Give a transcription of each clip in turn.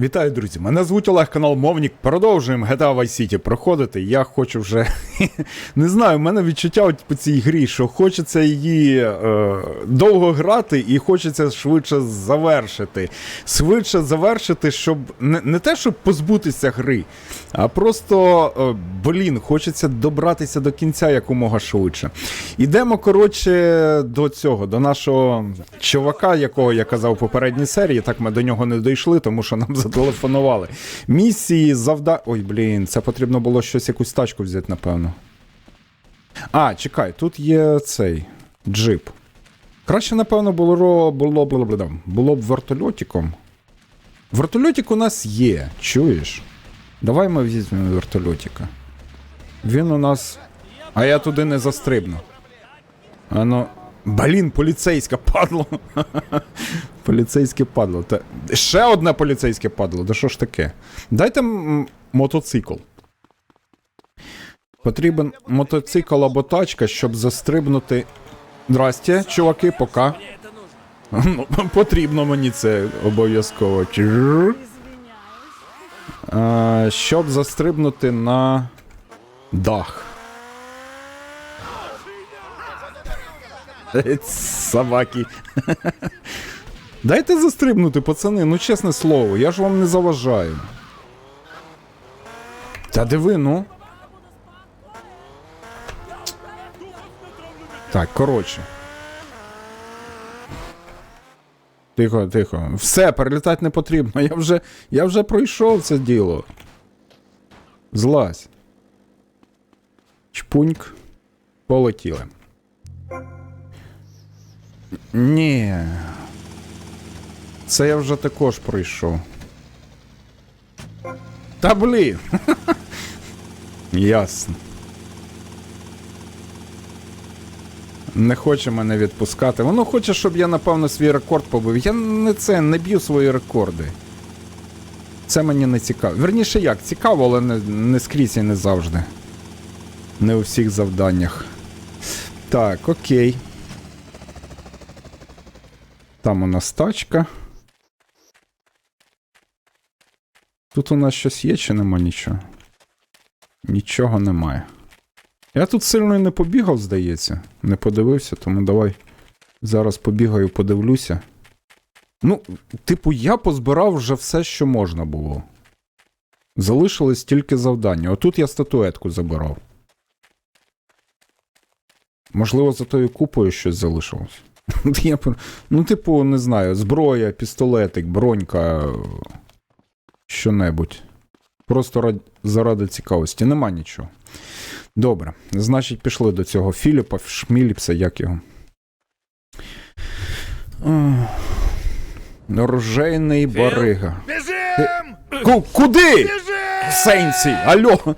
Вітаю, друзі! Мене звуть Олег, канал Мовнік. Продовжуємо GTA Vice City проходити. Я хочу вже. не знаю, в мене відчуття от по цій грі, що хочеться її е, довго грати і хочеться швидше завершити. Швидше завершити, щоб не, не те, щоб позбутися гри, а просто, е, блін, хочеться добратися до кінця якомога швидше. Ідемо, коротше, до цього, до нашого чувака, якого я казав у попередній серії. Так ми до нього не дійшли, тому що нам зателефонували. Місії завда. Ой, блін, це потрібно було щось, якусь тачку взяти, напевно. А, чекай, тут є цей джип. Краще, напевно, було було, було, було, б вертольотиком. Вертольотик у нас є, чуєш? Давай ми візьмемо вертольотика. Він у нас. А я туди не застрибну. А ну. Блін, поліцейське падло. поліцейське падло. Та... Ще одне поліцейське падло. Да що ж таке? Дайте мотоцикл. Потрібен мотоцикл або тачка, щоб застрибнути. Здрасте, чуваки, пока. Ну, Потрібно мені це обов'язково. А, щоб застрибнути на дах. Собаки. Дайте застрибнути, пацани, ну чесне слово, я ж вам не заважаю. Та диви, ну. Так, коротше. Тихо, тихо. Все, перелітати не потрібно. Я вже, я вже пройшов це діло. Злазь. Чпуньк. Полетіли. Ні. Це я вже також пройшов. Та блін. Ясно. Не хоче мене відпускати. Воно хоче, щоб я, напевно, свій рекорд побив. Я не це не б'ю свої рекорди. Це мені не цікаво. Верніше як, цікаво, але не, не скрізь і не завжди. Не у всіх завданнях. Так, окей. Там у нас тачка. Тут у нас щось є чи нема нічого? Нічого немає. Я тут сильно і не побігав, здається. Не подивився, тому давай зараз побігаю, подивлюся. Ну, типу, я позбирав вже все, що можна було. Залишилось тільки завдання. Отут я статуетку забирав. Можливо, за тою купою щось залишилось. Я, ну, типу, не знаю, зброя, пістолетик, бронька. Що-небудь. Просто рад... заради цікавості. Нема нічого. Добре. Значить, пішли до цього Філіпа, Шміліпса, як його. Ах. Оружейний барига. Бежим! Ку- куди? Бежим! Сенсі, алло.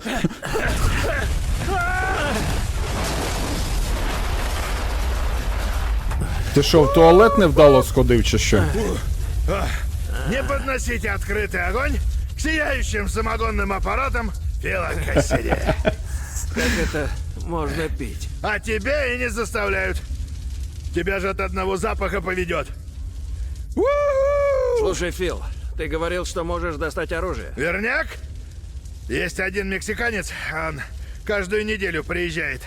Ти що, в туалет невдало сходив чи що? Не подносите открытый огонь к сияющим самогонным аппаратам филокассиде. Как это можно пить? А тебя и не заставляют. Тебя же от одного запаха поведет. У-ху! Слушай, Фил, ты говорил, что можешь достать оружие. Верняк? Есть один мексиканец, он каждую неделю приезжает.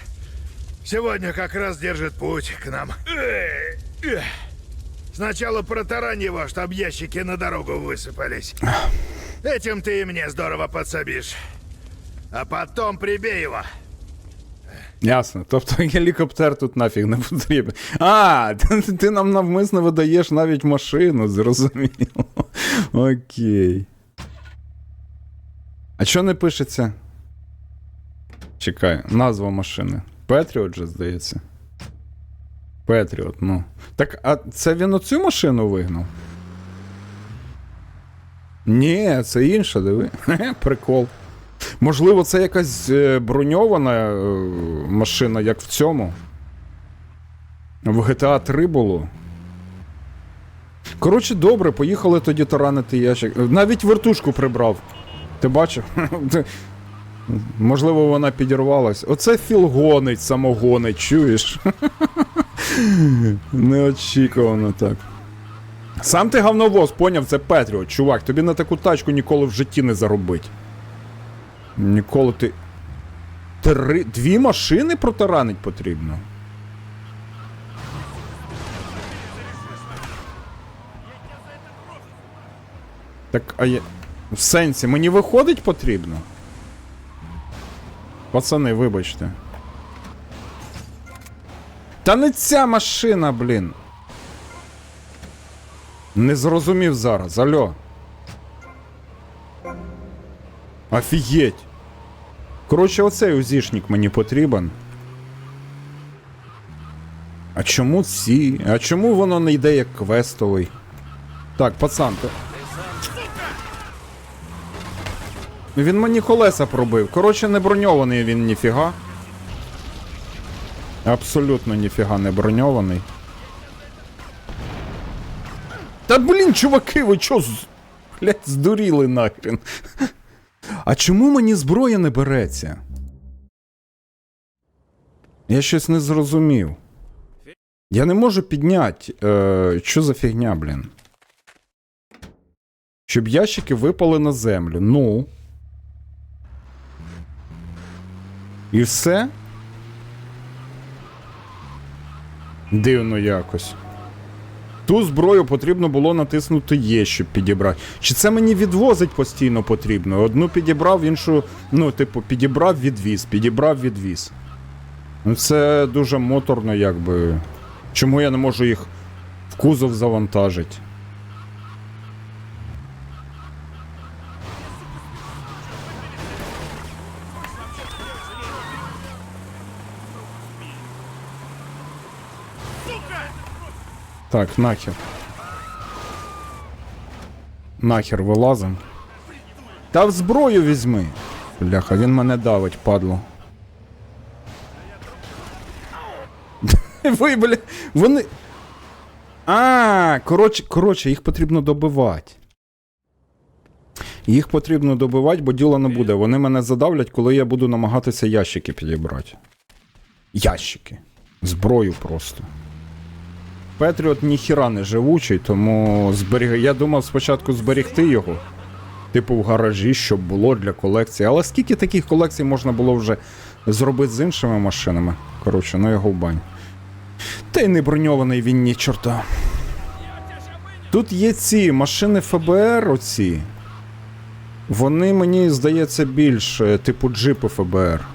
Сегодня как раз держит путь к нам. Эх. Сначала протарань его, чтоб ящики на дорогу высыпались. Этим ты и мне здорово подсобишь. А потом прибей его. Ясно. Тобто гелікоптер тут нафіг не потрібен. А, ти, ти нам навмисно видаєш навіть машину, зрозуміло. Окей. А що не пишеться? Чекай, назва машини. Петріот же, здається. Петріот, ну. Так, а це він оцю машину вигнав? Ні, це інша, диви. Прикол. Можливо, це якась е, броньована е, машина, як в цьому. В GTA 3 було. Коротше, добре, поїхали тоді таранити ящик. Навіть вертушку прибрав. Ти бачив? Можливо, вона підірвалась. Оце Філ гонить, самогонить, чуєш? Неочікувано так. Сам ти говновоз, поняв, це Петріот. Чувак, тобі на таку тачку ніколи в житті не заробить. Ніколи ти. Три. Дві машини протаранить потрібно. Так, а я. В сенсі, мені виходить потрібно? Пацани, вибачте. Та не ця машина, блін. Не зрозумів зараз, алло. Офігеть. Коротше, оцей узішник мені потрібен. А чому ці? А чому воно не йде як квестовий? Так, пацан, ти... Він мені колеса пробив. Коротше, не броньований він ніфіга. Абсолютно ніфіга не броньований. Та блін, чуваки, ви чо з... Блять, здуріли нахрен. А чому мені зброя не береться? Я щось не зрозумів. Я не можу підняти. Е, що за фігня, блін? Щоб ящики випали на землю. Ну. І все? Дивно якось. Ту зброю потрібно було натиснути Є, щоб підібрати. Чи це мені відвозить постійно потрібно? Одну підібрав, іншу, ну, типу, підібрав, відвіз, підібрав, відвіз. Ну, це дуже моторно, якби. Чому я не можу їх в кузов завантажити? Так, нахер. Нахер вилазим. Та в зброю візьми. Бляха, він мене давить, падло. Ви, бля, вони. А, коротше, коротше, їх потрібно добивати. Їх потрібно добивати, бо діла не буде. Вони мене задавлять, коли я буду намагатися ящики підібрати. Ящики. Зброю просто. Петріот ніхіра не живучий, тому зберіг... я думав спочатку зберігти його. Типу в гаражі, щоб було для колекції. Але скільки таких колекцій можна було вже зробити з іншими машинами? Коротше, ну його в бань. Та й не броньований він ні чорта. Тут є ці машини ФБР, оці. Вони, мені здається, більш типу джипи ФБР.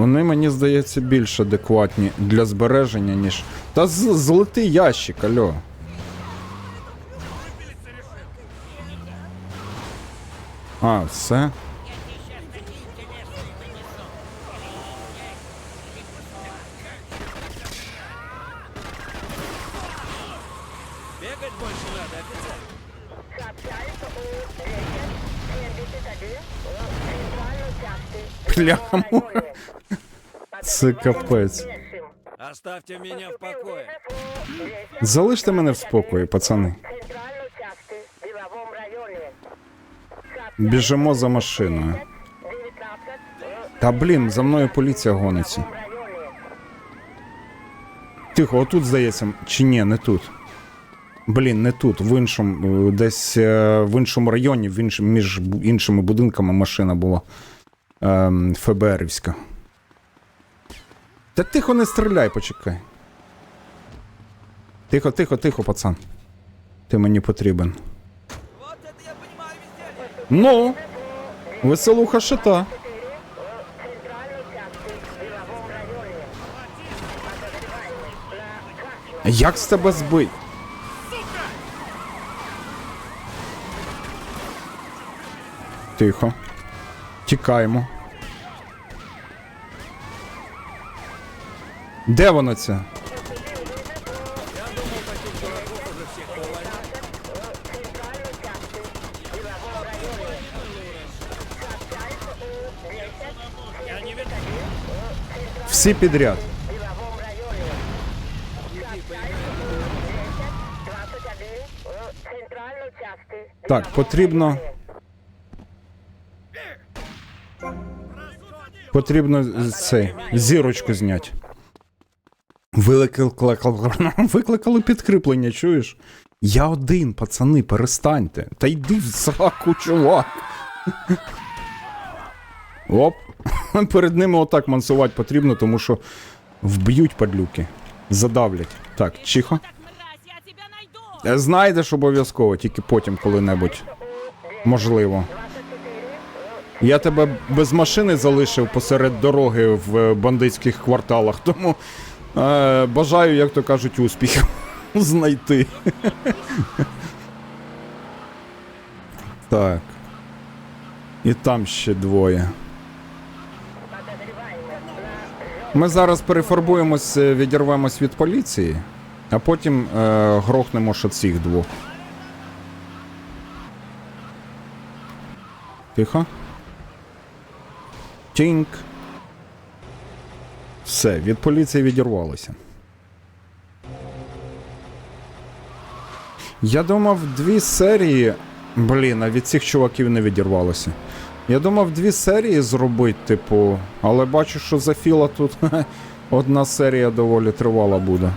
Вони, мені здається, більш адекватні для збереження, ніж. Та з- золотий ящик, альо. А, все. Бегать больше надо, офицер. Сообщается о 1071 в центральной части Прямо. районе. Це капець. Оставьте меня в покое. Залиште мене в спокої, пацани. Біжимо за машиною. Та блін, за мною поліція гониться. Тихо, отут здається, чи ні, не тут. Блін, не тут, в іншому, е, десь е, в іншому районі, в іншому, між іншими будинками машина була. Ем, ФБРівська. Та тихо не стріляй, почекай. Тихо, тихо, тихо, пацан. Ти мені потрібен. Ну, веселуха шита. Як з тебе збить? Тихо. Тікаємо. Де воно це? Всі підряд. В деловом Потрібно цей зірочку зняти. Викликали, викликали підкріплення, чуєш? Я один, пацани, перестаньте. Та йди в сраку, чувак. Оп. Перед ними отак мансувати потрібно, тому що вб'ють падлюки. Задавлять. Так, чихо. Знайдеш обов'язково, тільки потім коли-небудь. Можливо. Я тебе без машини залишив посеред дороги в е, бандитських кварталах, тому е, бажаю, як то кажуть, успіхів знайти. так. І там ще двоє. Ми зараз перефарбуємось, е, відірвемось від поліції, а потім е, грохнемо ще цих двох. Тихо. Тінк. Все, від поліції відірвалося. Я думав, дві серії. Блін, а від цих чуваків не відірвалося. Я думав, дві серії зробити, типу, але бачу, що за філа тут одна серія доволі тривала буде.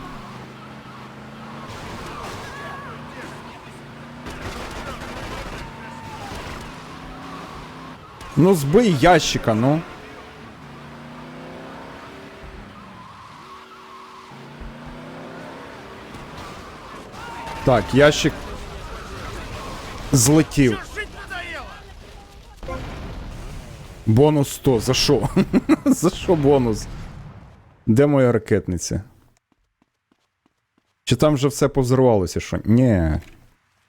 Ну, збий ящика, ну. Так, ящик злетів. Бонус 100. За що? За що бонус? Де моя ракетниця? Чи там вже все повзривалося, що? Ні.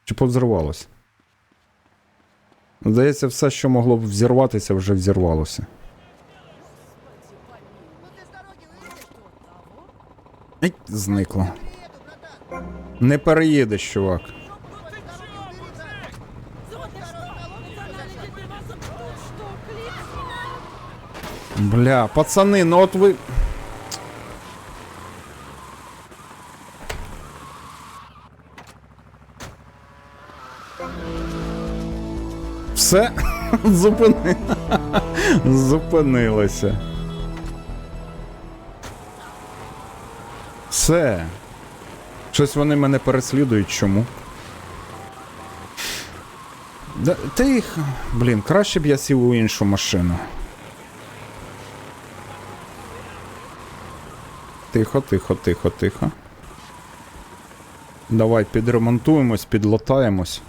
Чи повзривалося? Здається, все, що могло б взірватися, вже взірвалося. Ей, зникло. Не переїдеш, чувак. Бля, пацани, ну от ви. Все зупини. Зупинилося. Все. Щось вони мене переслідують. Чому? Да, та їх. Блін, краще б я сів у іншу машину. Тихо, тихо, тихо, тихо. Давай підремонтуємось, підлатаємось.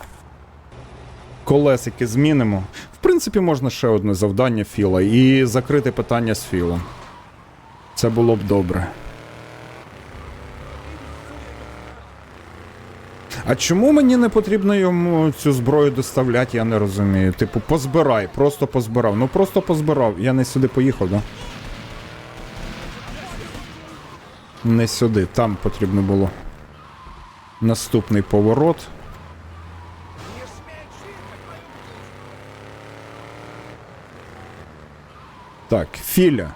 Колесики змінимо. В принципі, можна ще одне завдання Філа і закрити питання з Філом. Це було б добре. А чому мені не потрібно йому цю зброю доставляти, я не розумію. Типу, позбирай, просто позбирав. Ну просто позбирав. Я не сюди поїхав, да? Не сюди, там потрібно було. Наступний поворот. Так, Філя.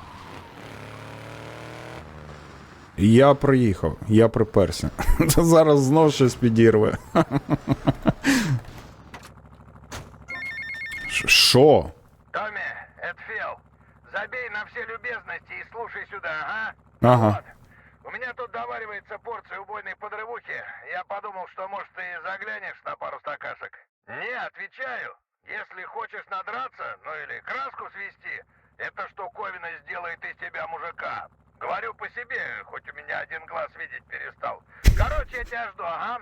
Я приїхав, я приперся. Та зараз знов щось підірве. Ш- Що? Томми, это Фил. Забей на все любезности и слушай сюда, ага? Ага. Вот. У меня тут доваривается порция убойной подрывухи. Я подумал, что, может, ты заглянешь на пару стакашек. Не, отвечаю. Если хочешь надраться, ну или краску свести, эта штуковина сделает из тебя мужика. Говорю по себе, хоть у меня один глаз видеть перестал. Короче, я тебя жду, ага?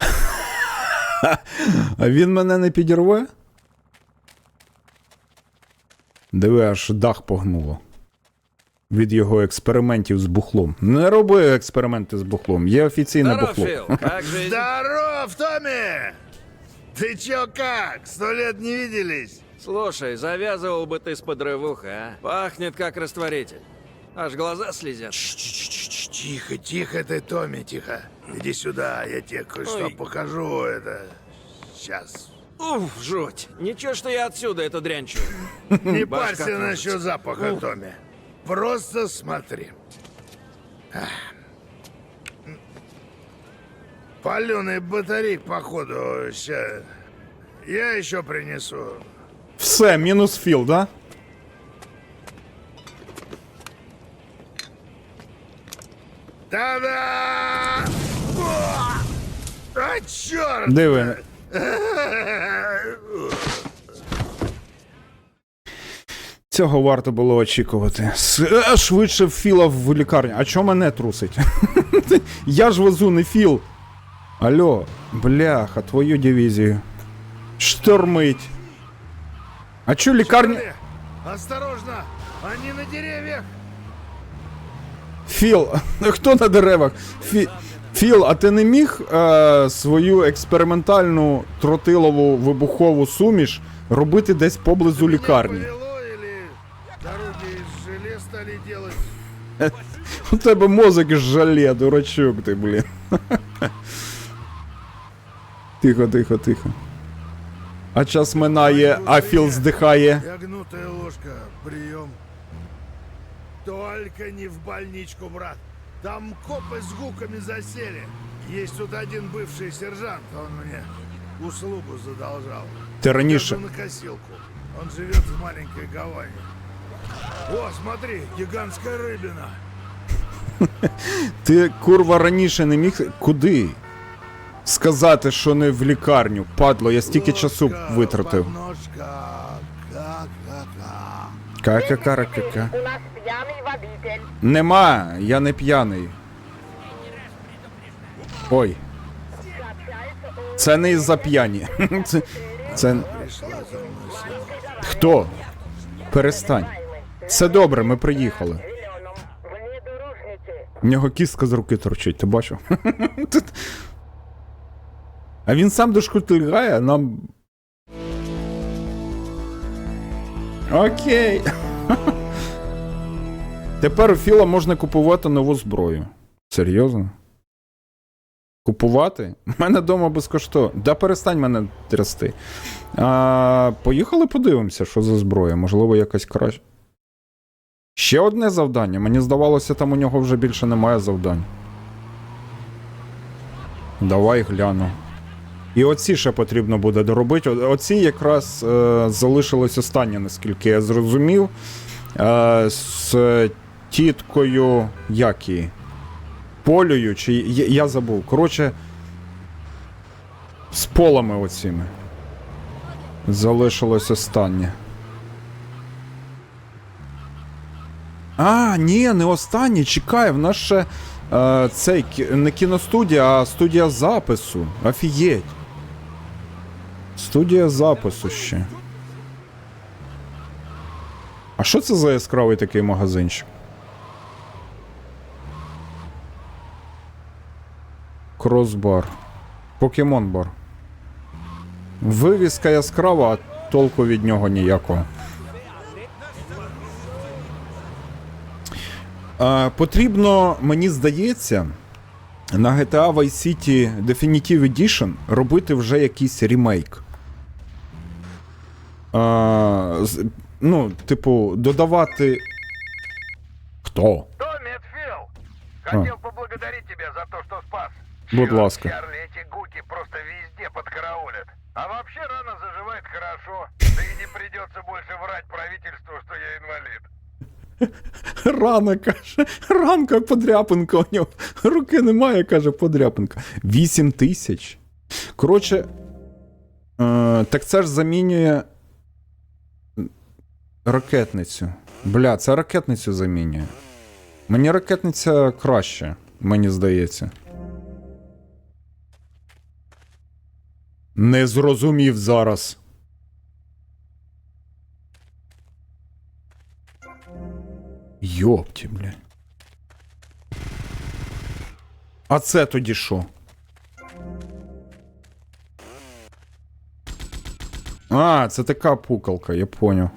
А він мене не підірве? Диви, аж дах погнуло. Від його експериментів з бухлом. Не роби експерименти з бухлом. Є офіційне Здоров, бухло. Фил, как жизнь? Здоров, Томми! Ты чё как? Сто лет не виделись? Слушай, завязывал бы ты с подрывуха, а? Пахнет как растворитель. Аж глаза слезят. Тихо, тихо ты, Томми, тихо. Иди сюда, я тебе кое-что покажу. Это... Сейчас. Уф, жуть. Ничего, что я отсюда эту дрянь чую. Не парься насчет запаха, Томми. Просто смотри. Паленый батарейк, походу, ща. Я еще принесу. Все, мінус філ, да? Та-да! А, черт! Диви. Цього варто було очікувати. С- е, Швидше Філа в лікарню. А чого мене трусить? Я ж везу не Філ. Алло, бляха, твою дивізію. Штормить. А чо лікарня. Осторожно! Они на деревьях! Філ, хто на деревах? Фі... Філ, а ти не міг е, свою експериментальну тротилову вибухову суміш робити десь поблизу лікарні? У тебе мозок із жале, дурачок ти, блін. Тихо, тихо, тихо. А час минає, а Філ здихає. Я ложка, прием. Только не в больничку, брат. Там копы с гуками засели. Есть тут один бывший сержант, он мне услугу задолжал. Ти раніше. Даже на косилку. Он живет в маленькой Гавайи. О, смотри, гигантская рыбина. Ти курва раніше не міг. Куди? Сказати, що не в лікарню. Падло, я стільки часу Ложка, витратив. подножка, ка-ка-ка. Ка-ка-ка-ка-ка. Водитель. Нема, я не п'яний. Ой, це не із-за п'яні. Це. Це. Хто? Перестань. Все добре, ми приїхали. В нього кістка з руки торчить, ти бачив? А він сам дошкутильгає, нам. Окей. Тепер у Філа можна купувати нову зброю. Серйозно? Купувати? У мене вдома безкоштовно. Да перестань мене трясти. А, поїхали подивимося, що за зброя. Можливо, якась краща. Ще одне завдання. Мені здавалося, там у нього вже більше немає завдань. Давай гляну. І оці ще потрібно буде доробити. Оці якраз е, залишилось останнє, наскільки я зрозумів. Е, з тіткою як її? Полею, чи я, забув. Коротше, з полами оціми. Залишилось останнє. А, ні, не останній. Чекай, в нас ще е, цей не кіностудія, а студія запису. Офігеть. Студія запису ще. А що це за яскравий такий магазинчик? Кросбар. Покемон бар. Вивіска яскрава, а толку від нього ніякого. Е, потрібно, мені здається, на GTA Vice City Definitive Edition робити вже якийсь ремейк. Е, ну, типу, додавати. Хто? Томми, это Фил. Хотел поблагодарить тебя за то, что спас. Будь ласка. Эти гуки просто везде подкараулят. А вообще рана заживает хорошо. Да и не придется больше врать правительству, что я инвалид. Рана каже. Ранка подряпинка у нього. Руки немає, каже, подряпинка. 8 тисяч. Коротше. Е, так це ж замінює. Ракетницю. Бля, це ракетницю замінює. Мені ракетниця краще, мені здається. Не зрозумів зараз. Йопті, бля. А це тоді що? А, це така пукалка, я поняв.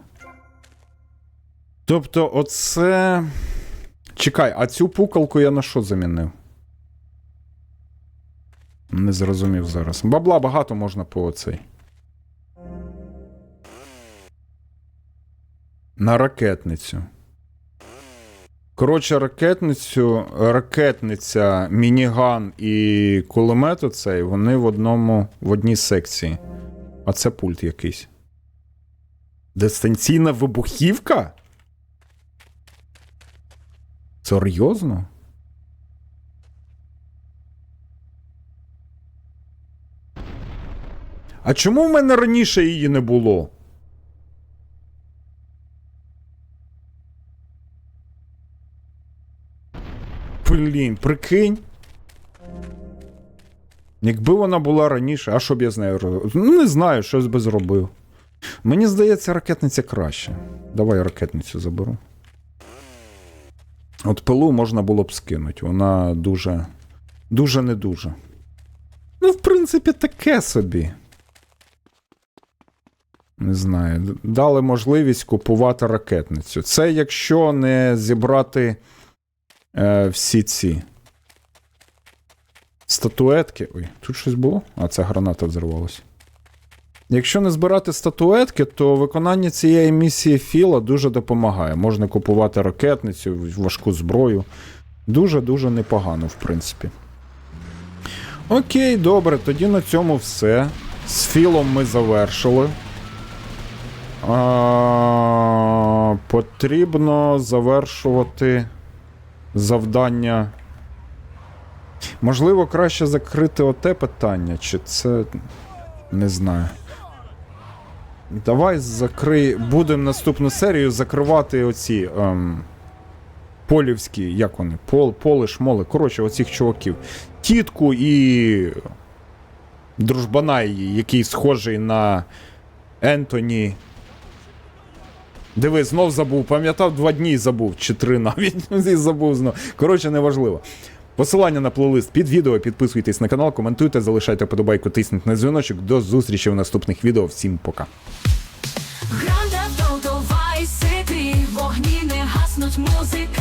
Тобто, оце. Чекай, а цю пукалку я на що замінив? Не зрозумів зараз. Бабла багато можна по оцей. На ракетницю. Коротше, ракетницю, ракетниця, мініган і кулемет оцей, вони в одному, в одній секції. А це пульт якийсь. Дистанційна вибухівка? Серйозно? А чому в мене раніше її не було? Блін, прикинь. Якби вона була раніше, а що б я з нею робив? Ну, не знаю, щось би зробив. Мені здається, ракетниця краще. Давай ракетницю заберу. От пилу можна було б скинути. Вона дуже. Дуже не дуже. Ну, в принципі, таке собі. Не знаю. Дали можливість купувати ракетницю. Це якщо не зібрати е, всі ці статуетки. Ой, тут щось було? А, це граната взорвалася. Якщо не збирати статуетки, то виконання цієї місії Філа дуже допомагає. Можна купувати ракетницю, важку зброю. Дуже-дуже непогано, в принципі. Окей, добре, тоді на цьому все. З Філом ми завершили. А, потрібно завершувати завдання. Можливо, краще закрити оте питання, чи це. Не знаю. Давай закрий. Будемо наступну серію закривати оці. Ем, полівські, як вони? Пол, поли, шмоли. Коротше, оцих чуваків. Тітку і. Дружбана який схожий на Ентоні. Диви, знов забув. Пам'ятав два дні забув, чи три навіть забув знов. Коротше, неважливо. Посилання на плейлист під відео, підписуйтесь на канал, коментуйте, залишайте подобайку, тисніть на дзвіночок. До зустрічі в наступних відео. Всім пока. Гранда Вогні не гаснуть, музика